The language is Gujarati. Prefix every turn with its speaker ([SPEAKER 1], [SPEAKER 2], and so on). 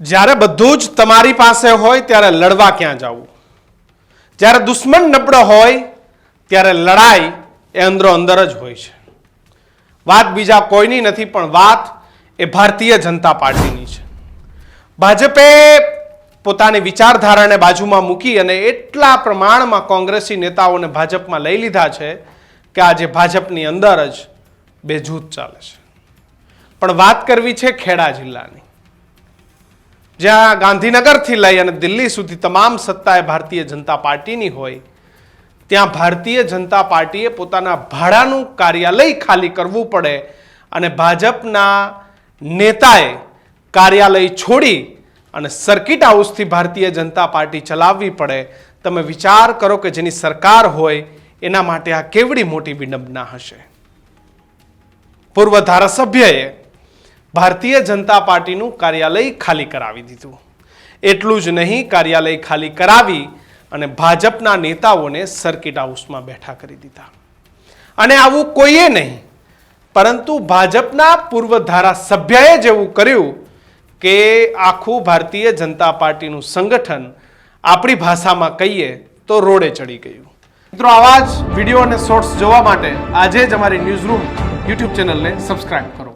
[SPEAKER 1] જ્યારે બધું જ તમારી પાસે હોય ત્યારે લડવા ક્યાં જવું? જ્યારે દુશ્મન નબળો હોય ત્યારે લડાઈ એ અંદરો અંદર જ હોય છે. વાત બીજા કોઈની નથી, પણ વાત એ ભારતીય જનતા પાર્ટીની છે. ભાજપે પોતાની વિચારધારાને બાજુમાં મૂકી અને એટલા પ્રમાણમાં કોંગ્રેસી નેતાઓને ભાજપમાં લઈ લીધા છે કે આજે ભાજપની અંદર જ બે જૂથ ચાલે છે. પણ વાત કરવી છે ખેડા જિલ્લાની. જ્યાં ગાંધીનગરથી લઈ અને દિલ્હી સુધી તમામ સત્તા એ ભારતીય જનતા પાર્ટીની હોય, ત્યાં ભારતીય જનતા પાર્ટીએ પોતાના ભાડાનું કાર્યાલય ખાલી કરવું પડે અને ભાજપના નેતાએ કાર્યાલય છોડી અને સર્કિટ હાઉસથી ભારતીય જનતા પાર્ટી ચલાવવી પડે. તમે વિચાર કરો કે જેની સરકાર હોય, એના માટે આ કેવડી મોટી વિડંબના હશે? પૂર્વ ધારાસભ્યએ ભારતીય જનતા પાર્ટીનું કાર્યાલય ખાલી કરાવી દીધું. એટલું જ નહીં, કાર્યાલય ખાલી કરાવી અને ભાજપના નેતાઓને સર્કિટ હાઉસમાં બેઠા કરી દીધા. અને આવું કોઈએ નહીં, પરંતુ ભાજપના પૂર્વ ધારાસભ્યએ જેવું કર્યું કે આખું ભારતીય જનતા પાર્ટીનું સંગઠન આપણી ભાષામાં કહીએ તો રોડે ચડી ગયું. મિત્રો, આવા જ વીડિયો અને શોર્ટ્સ જોવા માટે આજે જ અમારી ન્યૂઝ રૂમ યુટ્યુબ ચેનલને સબસ્ક્રાઇબ કરો.